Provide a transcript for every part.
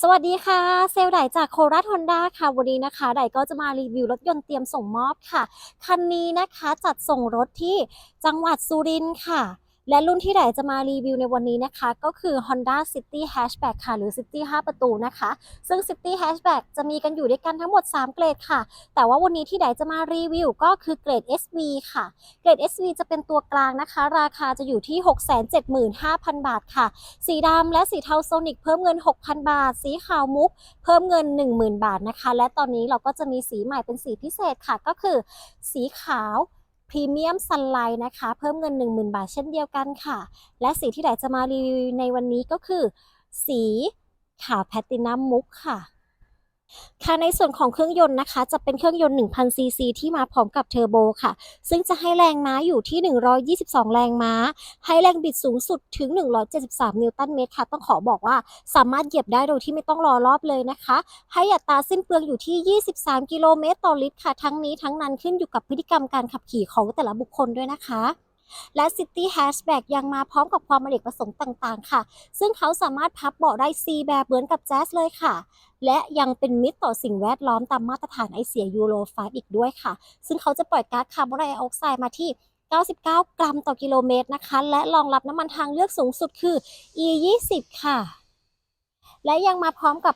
สวัสดีค่ะ เซลล์ไดจากโคราชฮอนด้าค่ะ วันนี้นะคะ ไดก็จะมารีวิวรถยนต์เตรียมส่งมอบค่ะ คันนี้นะคะจัดส่งรถที่จังหวัดสุรินทร์ค่ะ และรุ่นที่ไดจะมารีวิวในวันนี้นะคะ ก็คือ Honda City Hatchback ค่ะ หรือ City 5 ประตูนะคะ ซึ่ง City Hatchback จะมีกันอยู่ด้วยกันทั้งหมด 3 เกรดค่ะ แต่ว่าวันนี้ที่ไดจะมารีวิวก็คือเกรด SV ค่ะ เกรด SV จะเป็นตัวกลางนะคะ ราคาจะอยู่ที่ 675,000 บาทค่ะ สีดำและสีเทาโซนิกเพิ่มเงิน 6,000 บาท สีขาวมุก เพิ่มเงิน 10,000 บาทนะคะ และตอนนี้เราก็จะมีสีใหม่เป็นสีพิเศษค่ะ ก็คือ สีขาว พรีเมียมซันไลท์นะคะ เพิ่มเงิน 10,000 บาทเช่นเดียวกันค่ะ และสีที่ไดจะมารีวิวในวันนี้ก็คือ สีขาวแพตตินัมมุกค่ะ ค่ะในส่วนของเครื่องยนต์นะคะ จะเป็นเครื่องยนต์ 1,000 ซีซีที่มาพร้อมกับเทอร์โบค่ะ ซึ่งจะให้แรงม้าอยู่ที่ 122 แรงม้า ให้แรงบิดสูงสุดถึง 173 นิวตันเมตรค่ะ ต้องขอบอกว่าสามารถเหยียบได้โดยที่ไม่ต้องรอรอบเลยนะคะ ให้อัตราสิ้นเปลืองอยู่ที่ 23 กิโลเมตรต่อลิตรค่ะ ทั้งนี้ทั้งนั้นขึ้นอยู่กับพฤติกรรมการขับขี่ของแต่ละบุคคลด้วยนะคะ และ City Hatchback ยังมาพร้อมกับความอเนกประสงค์ต่างๆ ค่ะ ซึ่งเขาสามารถพับเบาะได้ C แบบเหมือนกับแจ๊สเลยค่ะ และยังเป็นมิตรต่อสิ่งแวดล้อมตามมาตรฐานไอเสียยูโร5อีกด้วยค่ะ ซึ่งเขาจะปล่อยก๊าซคาร์บอนไดออกไซด์มาที่99 กรัมต่อกิโลเมตรนะคะ และรองรับน้ำมันทางเลือกสูงสุดคือ E20 ค่ะ และยังมาพร้อมกับ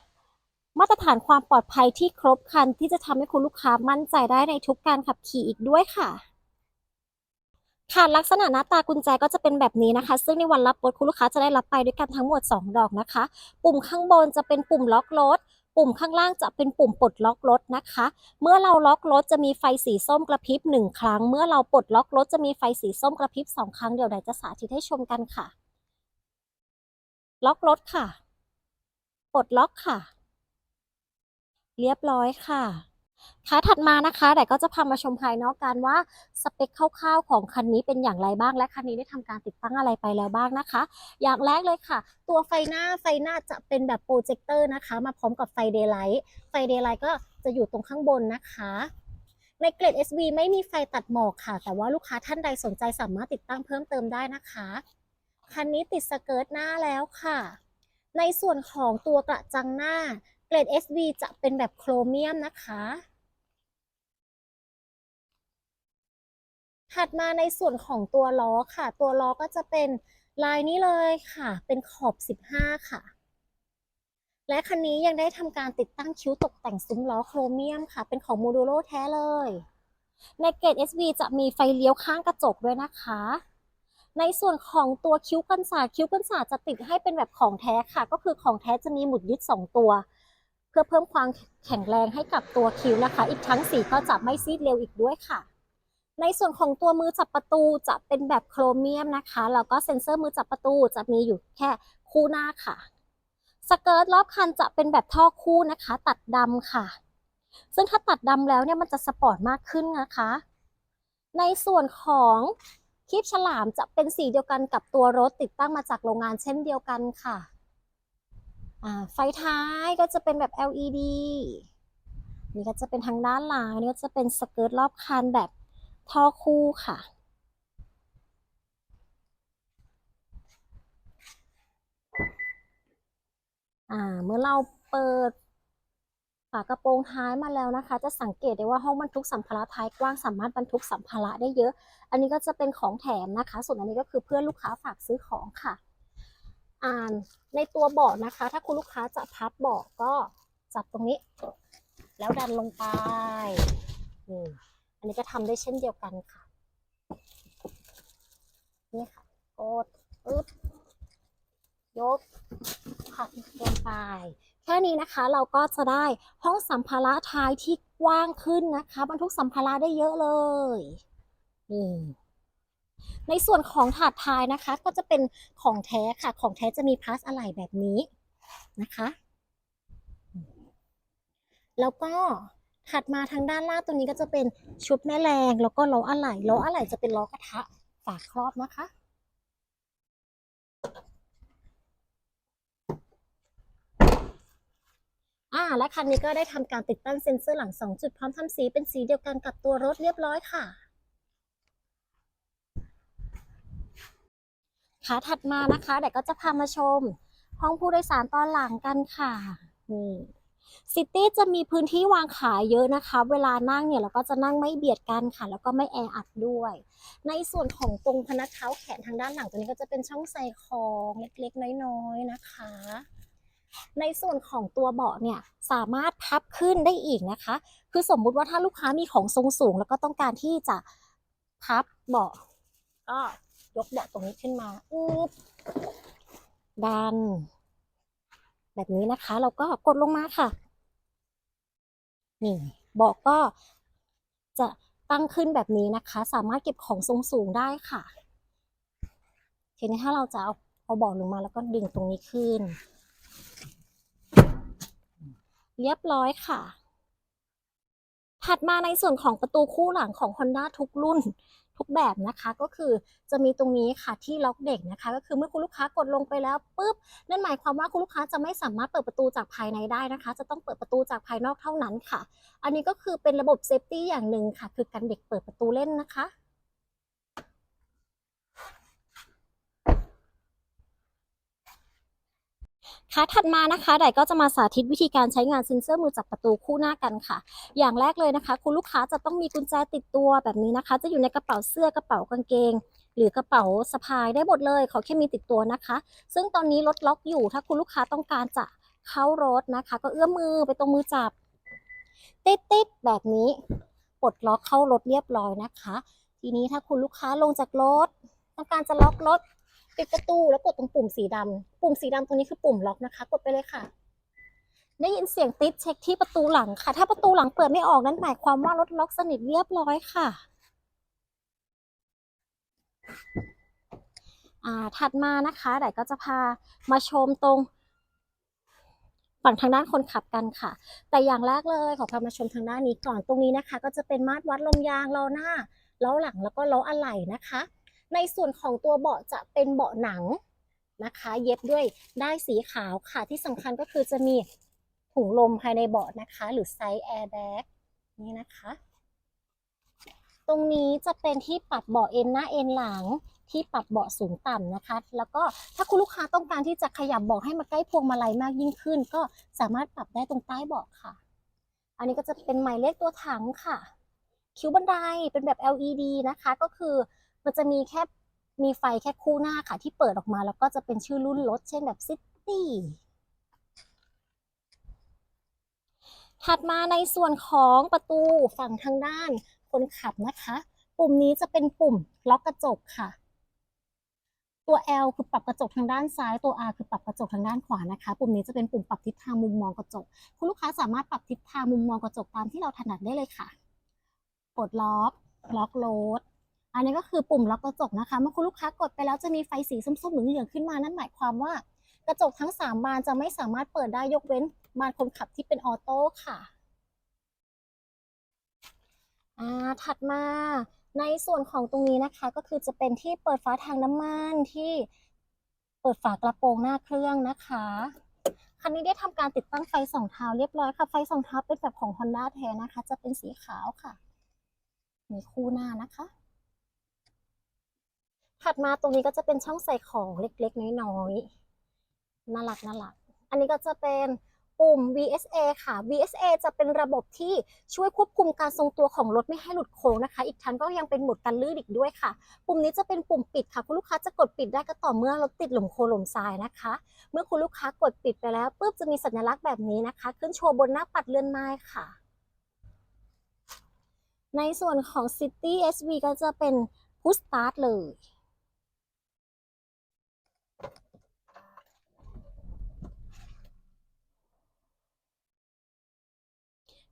มาตรฐานความปลอดภัยที่ครบครันที่จะทำให้คุณลูกค้ามั่นใจได้ในทุกการขับขี่อีกด้วยค่ะ ค่ะลักษณะหน้าตากุญแจก็จะเป็นแบบนี้นะคะ ซึ่งในวันรับรถคุณลูกค้าจะได้รับไปด้วยกันทั้งหมด 2 ดอกนะคะ ปุ่มข้างบนจะเป็นปุ่มล็อกรถปุ่มข้างล่างจะเป็นปุ่มปลดล็อกรถนะคะ เมื่อเราล็อกรถจะมีไฟสีส้มกระพริบหนึ่งครั้ง เมื่อเราปลดล็อกรถจะมีไฟสีส้มกระพริบสองครั้งเดี๋ยวไดจะสาธิตให้ชมกันค่ะ ล็อกรถค่ะ ปลดล็อกค่ะ เรียบร้อยค่ะ ค่ะถัดมานะคะไดก็จะพามาชมภายนอกกันว่าสเปคคร่าวๆของคันนี้เป็นอย่างไรบ้างและคันนี้ได้ทำการติดตั้งอะไรไปแล้วบ้างนะคะ อย่างแรกเลยค่ะ ตัวไฟหน้าไฟหน้าจะเป็นแบบโปรเจคเตอร์นะคะ มาพร้อมกับไฟเดย์ไลท์ไฟเดย์ไลท์ก็จะอยู่ตรงข้างบนนะคะในเกรด SV ไม่มีไฟตัดหมอกค่ะ แต่ว่าลูกค้าท่านใดสนใจสามารถติดตั้งเพิ่มเติมได้นะคะ คันนี้ติดสเกิร์ตหน้าแล้วค่ะ ในส่วนของตัวกระจังหน้า เกรด SV จะเป็นแบบโครเมียมนะคะ ถัดมาในส่วนของตัวล้อค่ะ ตัวล้อก็จะเป็นลายนี้เลยค่ะ เป็นขอบ 15 ค่ะ และคันนี้ยังได้ทำการติดตั้งคิ้วตกแต่งซุ้มล้อโครเมียมค่ะ เป็นของโมดูโลแท้เลย ในเกรด SV จะมีไฟเลี้ยวข้างกระจกด้วยนะคะในส่วนของตัวคิ้วกันศาสคิ้วกันศาสจะติดให้เป็นแบบของแท้ค่ะ ก็คือของแท้จะมีหมุดยึด 2 ตัว พื่อเพิ่มความแข็งแรงให้กับตัวคิ้วนะคะ อีกทั้งสีก็จะไม่ซีดเร็วอีกด้วยค่ะ ในส่วนของตัวมือจับประตูจะเป็นแบบโครเมียมนะคะแล้วก็เซ็นเซอร์มือจับประตูจะมีอยู่แค่คู่หน้าค่ะสเกิร์ตรอบคันจะเป็นแบบท่อคู่นะคะ ตัดดำค่ะ ซึ่งถ้าตัดดำแล้วเนี่ยมันจะสปอร์ตมากขึ้นนะคะ ในส่วนของคลิปฉลามจะเป็นสีเดียวกันกับตัวรถติดตั้งมาจากโรงงานเช่นเดียวกันค่ะ ไฟท้ายก็จะเป็นแบบ LED นี่ก็จะเป็นทางด้านหลังนี่ก็จะเป็นสเกิร์ตรอบคันแบบท่อคู่ค่ะอ่าเมื่อเราเปิดฝากระโปรงท้ายมาแล้วนะคะ จะสังเกตได้ว่าห้องบรรทุกสัมภาระท้ายกว้างสามารถบรรทุกสัมภาระได้เยอะ อันนี้ก็จะเป็นของแถมนะคะ ส่วนอันนี้ก็คือเพื่อนลูกค้าฝากซื้อของค่ะ อ่านในตัวเบาะนะคะ ถ้าคุณลูกค้าจะพับเบาะก็จับตรงนี้ แล้วดันลงไปนี่อันนี้ก็ทำได้เช่นเดียวกันค่ะ นี่ค่ะกดปึ๊บยกผักลงไป แค่นี้นะคะเราก็จะได้ห้องสัมภาระท้ายที่กว้างขึ้นนะคะบรรทุกสัมภาระได้เยอะเลยนี่ ในส่วนของถาดท้ายนะคะ ก็จะเป็นของแท้ค่ะ ของแท้จะมีพลาสอะไหล่แบบนี้นะคะ แล้วก็ถัดมาทางด้านล่างตรงนี้ก็จะเป็นชุดแม่แรงแล้วก็ล้ออะไหล่ล้ออะไหล่จะเป็นล้อกระทะฝาครอบนะคะ อ่าและคันนี้ก็ได้ทำการติดตั้งเซ็นเซอร์หลัง 2 จุดพร้อมทำสีเป็นสีเดียวกันกับตัวรถเรียบร้อยค่ะ ขาถัดมานะคะเดี๋ยวก็จะพามาชม ห้องผู้โดยสารตอนหลังกันค่ะนี่ซิตี้จะมีพื้นที่วางขายเยอะนะคะ เวลานั่งเนี่ยเราก็จะนั่งไม่เบียดกันค่ะ แล้วก็ไม่แออัดด้วย ในส่วนของตรงพนักเท้าแขนทางด้านหลังตัวนี้ก็จะเป็นช่องใส่ของเล็กๆ น้อยๆนะคะ ในส่วนของตัวเบาะเนี่ยสามารถพับขึ้นได้อีกนะคะ คือสมมุติว่าถ้าลูกค้ามีของทรงสูง แล้วก็ต้องการที่จะพับเบาะก็ ยกเบาะตรงนี้ขึ้นมาอึ๊บดัน แบบนี้นะคะ เราก็กดลงมาค่ะ นี่เบาะก็จะตั้งขึ้นแบบนี้นะคะ สามารถเก็บของทรงสูงได้ค่ะ ทีนี้ถ้าเราจะเอาเอาเบาะลงมาแล้วก็ดึงตรงนี้ขึ้น เรียบร้อยค่ะ ถัดมาในส่วนของประตูคู่หลังของ Honda ทุกรุ่น ทุกแบบนะคะก็คือจะมีตรงนี้ค่ะที่ล็อกเด็กนะคะ ก็คือเมื่อคุณลูกค้ากดลงไปแล้วปุ๊บนั่นหมายความว่าคุณลูกค้าจะไม่สามารถเปิดประตูจากภายในได้นะคะ จะต้องเปิดประตูจากภายนอกเท่านั้นค่ะ อันนี้ก็คือเป็นระบบเซฟตี้อย่างหนึ่งค่ะ คือการเด็กเปิดประตูเล่นนะคะ ค่ะถัดมานะคะไดก็จะมาสาธิตวิธีการใช้งานเซ็นเซอร์มือจับประตูคู่หน้ากันค่ะ อย่างแรกเลยนะคะ คุณลูกค้าจะต้องมีกุญแจติดตัวแบบนี้นะคะ จะอยู่ในกระเป๋าเสื้อกระเป๋ากางเกง หรือกระเป๋าสะพายได้หมดเลยขอแค่มีติดตัวนะคะ ซึ่งตอนนี้รถล็อกอยู่ ถ้าคุณลูกค้าต้องการจะเข้ารถนะคะ ก็เอื้อมมือไปตรงมือจับติดติดๆแบบนี้ปลดล็อกเข้ารถเรียบร้อยนะคะ ทีนี้ถ้าคุณลูกค้าลงจากรถ ต้องการจะล็อกรถ ปิดประตูแล้วกดตรงปุ่มสีดำปุ่มสีดำตรงนี้คือปุ่มล็อกนะคะ กดไปเลยค่ะ ได้ยินเสียงติ๊ดเช็คที่ประตูหลังค่ะ ถ้าประตูหลังเปิดไม่ออกนั่นหมายความว่ารถล็อกสนิทเรียบร้อยค่ะอ่าถัดมานะคะไดก็จะพามาชมตรง ฝั่งทางด้านคนขับกันค่ะ แต่อย่างแรกเลยขอพามาชมทางด้านนี้ก่อนตรงนี้นะคะ ก็จะเป็นมาตรวัดลมยางล้อหน้าล้อหลังแล้วก็ล้ออะไหล่นะคะ ในส่วนของตัวเบาะจะเป็นเบาะหนังนะคะ เย็บด้วยได้สีขาวค่ะที่สำคัญก็คือจะมีถุงลมภายในเบาะนะคะ หรือไซส์แอร์แบ็กนี่นะคะ ตรงนี้จะเป็นที่ปรับเบาะเอ็นหน้าเอ็นหลังที่ปรับเบาะสูงต่ำนะคะ แล้วก็ถ้าคุณลูกค้าต้องการที่จะขยับเบาะให้มาใกล้พวงมาลัยมากยิ่งขึ้น ก็สามารถปรับได้ตรงใต้เบาะค่ะ อันนี้ก็จะเป็นหมายเลขตัวถังค่ะ คิ้วบันไดเป็นแบบ LED นะคะ ก็คือ มันจะมีแค่มีไฟแค่คู่หน้าค่ะ ที่เปิดออกมาแล้วก็จะเป็นชื่อรุ่นรถเช่นแบบซิตี้ถัดมาในส่วนของประตูฝั่งทางด้านคนขับนะคะ ปุ่มนี้จะเป็นปุ่มล็อกกระจกค่ะ ตัว L คือปรับกระจกทางด้านซ้าย ตัว R คือปรับกระจกทางด้านขวานะคะ ปุ่มนี้จะเป็นปุ่มปรับทิศทางมุมมองกระจก คุณลูกค้าสามารถปรับทิศทางมุมมองกระจกตามที่เราถนัดได้เลยค่ะ กดล็อก ล็อกโหลด อันนี้ก็คือปุ่มล็อกกระจกนะคะ เมื่อคุณลูกค้ากดไปแล้วจะมีไฟสีส้มๆเหลืองๆขึ้นมา นั่นหมายความว่า กระจกทั้ง 3 บานจะไม่สามารถเปิดได้ยกเว้นบานคนขับที่เป็นออโต้ค่ะอ่าถัดมาในส่วนของตรงนี้นะคะ ก็คือจะเป็นที่เปิดฝาถังน้ำมันที่เปิดฝากระโปรงหน้าเครื่องนะคะคันนี้ได้ทำการติดตั้งไฟสองเท้าเรียบร้อยค่ะ ไฟสองเท้าเป็นแบบของ Honda แท้นะคะ จะเป็นสีขาวค่ะ มีคู่หน้านะคะ ถัดมาตรงนี้ก็จะเป็นช่องใส่ของเล็กๆ น้อยๆ น่ารักน่ารัก อันนี้ก็จะเป็นปุ่ม VSA ค่ะ VSA จะเป็นระบบที่ช่วยควบคุมการทรงตัวของรถไม่ให้หลุดโค้งนะคะ อีกทั้งก็ยังเป็นโหมดกันลื่นอีกด้วยค่ะ ปุ่มนี้จะเป็นปุ่มปิดค่ะ คุณลูกค้าจะกดปิดได้ก็ต่อเมื่อรถติดหลุมโคลนหลุมทรายนะคะ เมื่อคุณลูกค้ากดปิดไปแล้วปุ๊บจะมีสัญลักษณ์แบบนี้นะคะ ขึ้นโชว์บนหน้าปัดเลื่อนไม้ค่ะ ในส่วนของ City SV ก็จะเป็น Push Start เลย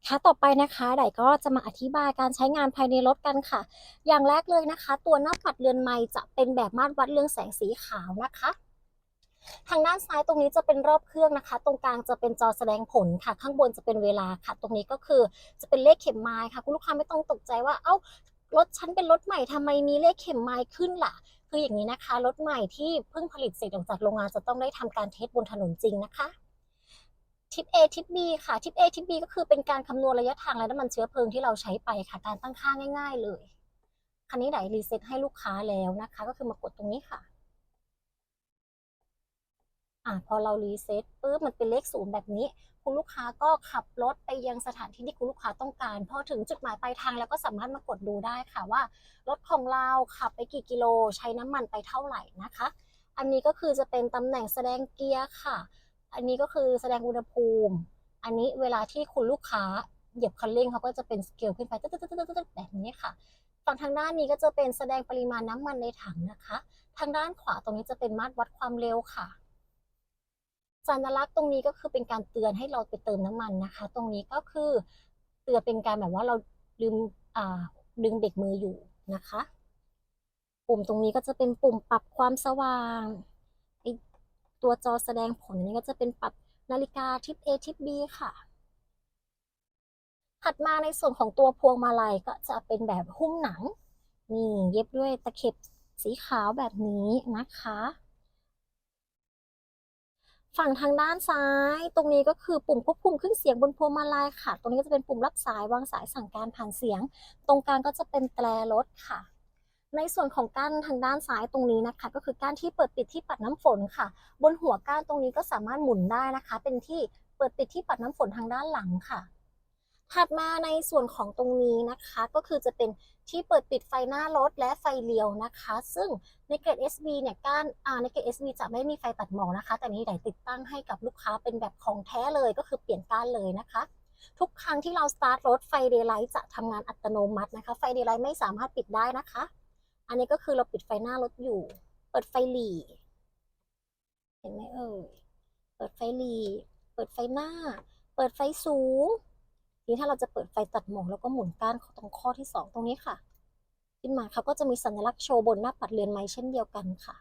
ค่ะต่อไปนะคะไดก็จะมาอธิบายการใช้งานภายในรถกันค่ะ อย่างแรกเลยนะคะ ตัวหน้าปัดเรือนไม้จะเป็นแบบมาตรวัดเรื่องแสงสีขาวนะคะ ทางด้านซ้ายตรงนี้จะเป็นรอบเครื่องนะคะ ตรงกลางจะเป็นจอแสดงผลค่ะ ข้างบนจะเป็นเวลาค่ะ ตรงนี้ก็คือจะเป็นเลขเข็มไม้ค่ะ คุณลูกค้าไม่ต้องตกใจว่าเอ้ารถฉันเป็นรถใหม่ทำไมมีเลขเข็มไม้ขึ้นล่ะ คืออย่างนี้นะคะรถใหม่ที่เพิ่งผลิตเสร็จออกจากโรงงานจะต้องได้ทำการเทสบนถนนจริงนะคะ ทิป A ทิป B ค่ะทิป A ทิป B ก็คือเป็นการคำนวณระยะทางและน้ำมันเชื้อเพลิงที่เราใช้ไปค่ะ การตั้งค่าง่าย ๆ เลยคันนี้ไหนรีเซ็ตให้ลูกค้าแล้วนะคะ ก็คือมากดตรงนี้ค่ะอะพอเรารีเซ็ตปุ๊บมันเป็นเลขศูนย์แบบนี้ คุณลูกค้าก็ขับรถไปยังสถานที่ที่คุณลูกค้าต้องการ พอถึงจุดหมายปลายทางแล้วก็สามารถมากดดูได้ค่ะว่ารถของเราขับไปกี่กิโล ใช้น้ำมันไปเท่าไหร่นะคะ อันนี้ก็คือจะเป็นตำแหน่งแสดงเกียร์ค่ะ อันนี้ก็คือแสดงอุณหภูมิ อันนี้เวลาที่คุณลูกค้าเหยียบคันเร่งเขาก็จะเป็นสเกลขึ้นไปตึ๊ดๆๆๆแบบนี้ค่ะ ฝั่งทางด้านนี้ก็จะเป็นแสดงปริมาณน้ำมันในถังนะคะ ทางด้านขวาตรงนี้จะเป็นมาตรวัดความเร็วค่ะสัญลักษณ์ตรงนี้ก็คือเป็นการเตือนให้เราไปเติมน้ำมันนะคะ ตรงนี้ก็คือเตือนเป็นการแบบว่าเราลืมดึงเบรกมืออยู่นะคะ ปุ่มตรงนี้ก็จะเป็นปุ่มปรับความสว่าง ตัวจอแสดงผลนี้ก็จะเป็นปรับนาฬิกาทิป A ทิป B ค่ะ ถัดมาในส่วนของตัวพวงมาลัยก็จะเป็นแบบหุ้มหนัง นี่เย็บด้วยตะเข็บสีขาวแบบนี้นะคะ ฝั่งทางด้านซ้าย ตรงนี้ก็คือปุ่มควบคุมเครื่องเสียงบนพวงมาลัยค่ะ ตรงนี้ก็จะเป็นปุ่มรับสายวางสายสั่งการผ่านเสียง ตรงกลางก็จะเป็นแตรรถค่ะ ในส่วนของก้านทางด้านซ้ายตรงนี้นะคะ ก็คือก้านที่เปิดปิดที่ปัดน้ำฝนค่ะ บนหัวก้านตรงนี้ก็สามารถหมุนได้นะคะ เป็นที่เปิดปิดที่ปัดน้ำฝนทางด้านหลังค่ะ ถัดมาในส่วนของตรงนี้นะคะ ก็คือจะเป็นที่เปิดปิดไฟหน้ารถและไฟเลี้ยวนะคะ ซึ่งในเกรด SB เนี่ยก้านอ่าในเกรด SB จะไม่มีไฟตัดหมอกนะคะ แต่นี้ได้ติดตั้งให้กับลูกค้าเป็นแบบของแท้เลยก็คือเปลี่ยนก้านเลยนะคะทุกครั้งที่เราสตาร์ทรถไฟเดย์ไลท์จะทำงานอัตโนมัตินะคะ ไฟเดย์ไลท์ไม่สามารถปิดได้นะคะ อันนี้ก็คือเราปิดไฟหน้ารถอยู่ เปิดไฟหลีเห็นไหมเอ่ยเปิดไฟหลีเปิดไฟหน้า เปิดไฟสูงทีนี้ถ้าเราจะเปิดไฟตัดหมอกแล้วก็หมุนก้านตรงข้อที่สองตรงนี้ค่ะ ขึ้นมาเขาก็จะมีสัญลักษณ์โชว์บนหน้าปัดเรือนไม้เช่นเดียวกันค่ะ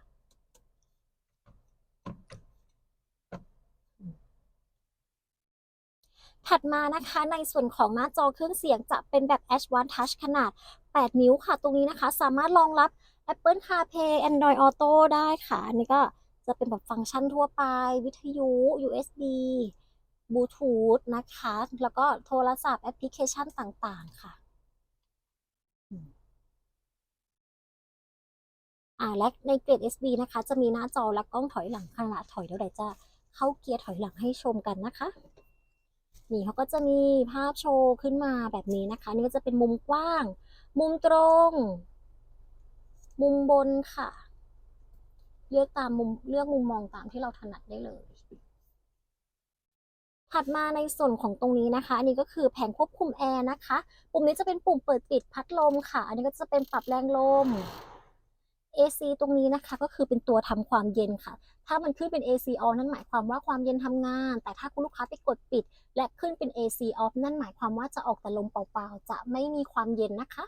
ถัดมานะคะในส่วนของหน้าจอเครื่องเสียงจะเป็นแบบ H1 Touch ขนาด 8 นิ้วค่ะ ตรงนี้นะคะ สามารถรองรับ Apple CarPlay Android Auto ได้ค่ะ อันนี้ก็จะเป็นแบบฟังก์ชันทั่วไป วิทยุ USB บลูทูธนะคะ แล้วก็โทรศัพท์แอปพลิเคชันต่างๆค่ะอ่าและในเกรด SB นะคะ จะมีหน้าจอและกล้องถอยหลังขณะถอยเดี๋ยวจะเข้าเกียร์ถอยหลังให้ชมกันนะคะ นี่เขาก็จะมีภาพโชว์ขึ้นมาแบบนี้นะคะ นี่ก็จะเป็นมุมกว้าง มุมตรง มุมบนค่ะ เลือกตามมุมเลือกมุมมองตามที่เราถนัดได้เลยถัดมาในส่วนของตรงนี้นะคะ อันนี้ก็คือแผงควบคุมแอร์นะคะ ปุ่มนี้จะเป็นปุ่มเปิดปิดพัดลมค่ะ อันนี้ก็จะเป็นปรับแรงลม AC ตรงนี้นะคะก็คือเป็นตัวทำความเย็นค่ะ ถ้ามันขึ้นเป็น AC on นั่นหมายความว่าความเย็นทำงาน แต่ถ้าคุณลูกค้าไปกดปิด และขึ้นเป็น AC off นั่นหมายความว่าจะออกแต่ลมเปล่าๆ จะไม่มีความเย็นนะคะ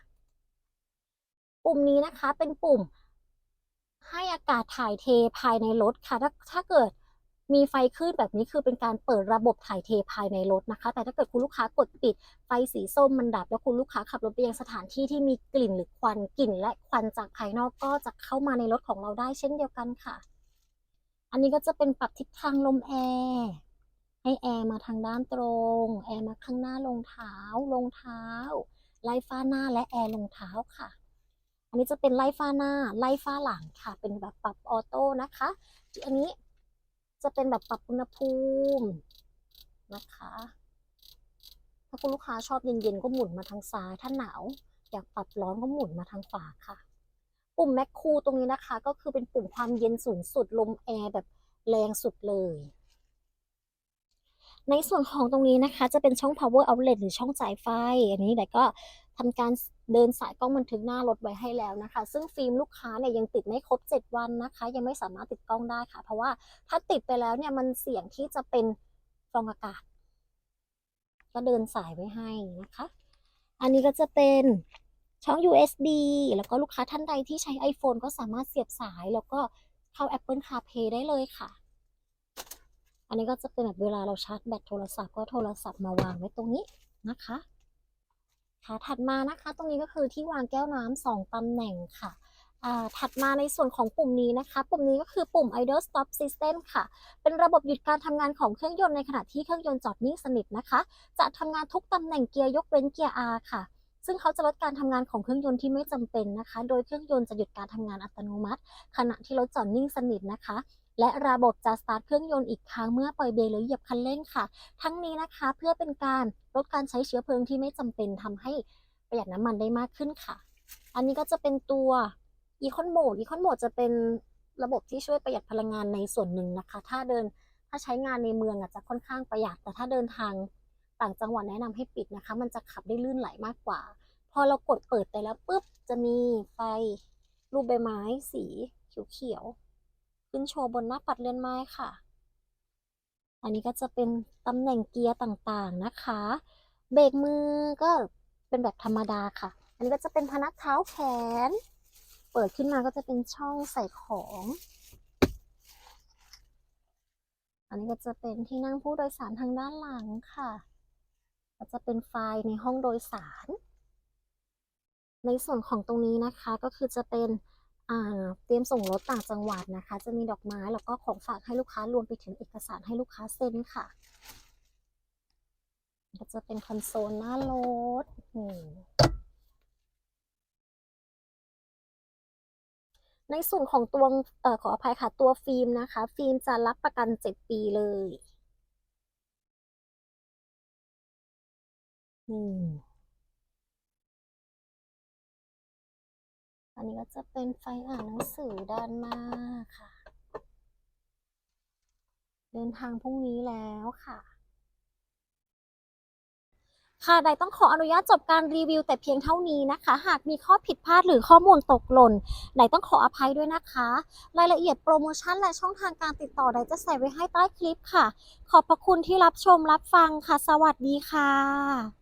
ปุ่มนี้นะคะเป็นปุ่มให้อากาศถ่ายเทภายในรถค่ะ ถ้าถ้าเกิด มีไฟขึ้นแบบนี้คือเป็นการเปิดระบบถ่ายเทภายในรถนะคะ แต่ถ้าเกิดคุณลูกค้ากดปิดไฟสีส้มมันดับ แล้วคุณลูกค้าขับรถไปยังสถานที่ที่มีกลิ่นหรือควันกลิ่น และควันจากภายนอกก็จะเข้ามาในรถของเราได้เช่นเดียวกันค่ะ อันนี้ก็จะเป็นปรับทิศทางลมแอร์ให้แอร์มาทางด้านตรงแอร์มาข้างหน้าลงเท้าลงเท้า ไล่ฟ้าหน้าและแอร์ลงเท้าค่ะอันนี้จะเป็นไล่ฟ้าหน้าไล่ฟ้าหลังค่ะ เป็นแบบปรับออโต้นะคะอันนี้ จะเป็นแบบปรับอุณหภูมินะคะ ถ้าคุณลูกค้าชอบเย็นๆก็หมุนมาทางซ้าย ถ้าหนาวอยากปรับร้อนก็หมุนมาทางขวาค่ะ ปุ่มแมคคูตรงนี้นะคะ ก็คือเป็นปุ่มความเย็นสูงสุดลมแอร์แบบแรงสุดเลย ในส่วนของตรงนี้นะคะ จะเป็นช่อง power outlet หรือช่องจ่ายไฟ อันนี้แต่ก็ ทำการเดินสายกล้องบันทึกหน้ารถไว้ให้แล้วนะคะ ซึ่งฟิล์มลูกค้าเนี่ยยังติดไม่ครบ 7 วันนะคะ ยังไม่สามารถติดกล้องได้ค่ะ เพราะว่าถ้าติดไปแล้วเนี่ยมันเสี่ยงที่จะเป็นฟองอากาศ ก็เดินสายไว้ให้นะคะ อันนี้ก็จะเป็นช่อง USB แล้วก็ลูกค้าท่านใดที่ใช้ iPhone ก็สามารถเสียบสายแล้วก็เข้า Apple CarPlay ได้เลยค่ะ อันนี้ก็จะเป็นแบบเวลาเราชาร์จแบตโทรศัพท์ก็โทรศัพท์มาวางไว้ตรงนี้นะคะ ค่ะถัดมานะคะ ตรงนี้ก็คือที่วางแก้วน้ำสองตำแหน่งค่ะถัดมาในส่วนของปุ่มนี้นะคะ ปุ่มนี้ก็คือปุ่ม idle stop system ค่ะ เป็นระบบหยุดการทำงานของเครื่องยนต์ในขณะที่เครื่องยนต์จอดนิ่งสนิทนะคะ จะทำงานทุกตำแหน่งเกียร์ยกเว้นเกียร์ R ค่ะ ซึ่งเขาจะลดการทำงานของเครื่องยนต์ที่ไม่จำเป็นนะคะ โดยเครื่องยนต์จะหยุดการทำงานอัตโนมัติ ขณะที่รถจอดนิ่งสนิทนะคะ และระบบจะสตาร์ทเครื่องยนต์อีกครั้งเมื่อปล่อยเบรกหรือเหยียบคันเร่งค่ะ ทั้งนี้นะคะเพื่อเป็นการลดการใช้เชื้อเพลิงที่ไม่จำเป็นทำให้ประหยัดน้ำมันได้มากขึ้นค่ะ อันนี้ก็จะเป็นตัว Econ Mode Econ Mode จะเป็นระบบที่ช่วยประหยัดพลังงานในส่วนหนึ่งนะคะ ถ้าเดินถ้าใช้งานในเมืองอาจจะค่อนข้างประหยัด แต่ถ้าเดินทางต่างจังหวัดแนะนำให้ปิดนะคะ มันจะขับได้ลื่นไหลมากกว่า พอเรากดเปิดไปแล้วปุ๊บจะมีไฟรูปใบไม้ สีเขียวๆ ขึ้นโชว์บนหน้าปัดเลื่อนไม้ค่ะ อันนี้ก็จะเป็นตำแหน่งเกียร์ต่างๆนะคะ เบรกมือก็เป็นแบบธรรมดาค่ะ อันนี้ก็จะเป็นพนักเท้าแขน เปิดขึ้นมาก็จะเป็นช่องใส่ของ อันนี้ก็จะเป็นที่นั่งผู้โดยสารทางด้านหลังค่ะ ก็จะเป็นไฟในห้องโดยสาร ในส่วนของตรงนี้นะคะก็คือจะเป็น เตรียมส่งรถต่างจังหวัดนะคะ จะมีดอกไม้แล้วก็ของฝากให้ลูกค้ารวมไปถึงเอกสารให้ลูกค้าเซ็นค่ะก็จะเป็นคอนโซลหน้ารถในส่วนของตัวเอ่อขออภัยค่ะ ตัวฟิล์มนะคะ ฟิล์มจะรับประกัน7ปีเลยอืม อันนี้ก็จะเป็นไฟอ่านหนังสือด้านหน้าค่ะ เดินทางพรุ่งนี้แล้วค่ะค่ะไดต้องขออนุญาตจบการรีวิวแต่เพียงเท่านี้นะคะ หากมีข้อผิดพลาดหรือข้อมูลตกหล่นไดต้องขออภัยด้วยนะคะ รายละเอียดโปรโมชั่นและช่องทางการติดต่อไดจะใส่ไว้ให้ใต้คลิปค่ะ ขอบพระคุณที่รับชมรับฟังค่ะ สวัสดีค่ะ